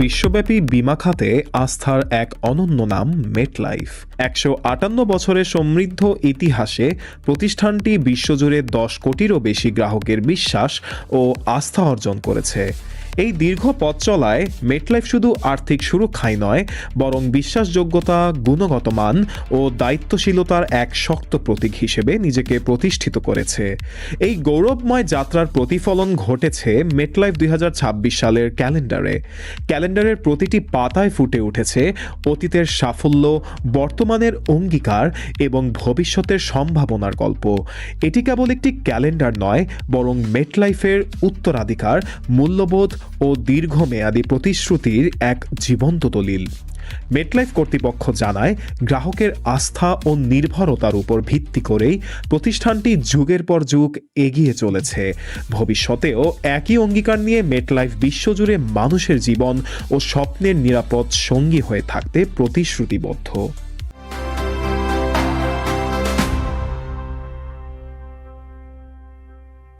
বিশ্বব্যাপী বিমা খাতে আস্থার এক অনন্য নাম মেটলাইফ। একশো আটান্ন বছরের সমৃদ্ধ ইতিহাসে প্রতিষ্ঠানটি বিশ্বজুড়ে দশ কোটিরও বেশি গ্রাহকের বিশ্বাস ও আস্থা অর্জন করেছে। এই দীর্ঘ পথ চলায় মেটলাইফ শুধু আর্থিক সুরক্ষাই নয়, বরং বিশ্বাসযোগ্যতা, গুণগত মান ও দায়িত্বশীলতার এক শক্ত প্রতীক হিসেবে নিজেকে প্রতিষ্ঠিত করেছে। এই গৌরবময় যাত্রার প্রতিফলন ঘটেছে মেটলাইফ দুই হাজার ছাব্বিশ সালের ক্যালেন্ডারে। ক্যালেন্ডারের প্রতিটি পাতায় ফুটে উঠেছে অতীতের সাফল্য, বর্তমানের অঙ্গীকার এবং ভবিষ্যতের সম্ভাবনার গল্প। এটি কেবল একটি ক্যালেন্ডার নয়, বরং মেটলাইফের উত্তরাধিকার, মূল্যবোধ ও দীর্ঘমেয়াদী প্রতিশ্রুতির এক জীবন্ত দলিল। মেটলাইফ কর্তৃপক্ষ জানায়, গ্রাহকের আস্থা ও নির্ভরতার উপর ভিত্তি করেই প্রতিষ্ঠানটি যুগের পর যুগ এগিয়ে চলেছে। ভবিষ্যতেও একই অঙ্গীকার নিয়ে মেটলাইফ বিশ্বজুড়ে মানুষের জীবন ও স্বপ্নের নিরাপদ সঙ্গী হয়ে থাকতে প্রতিশ্রুতিবদ্ধ।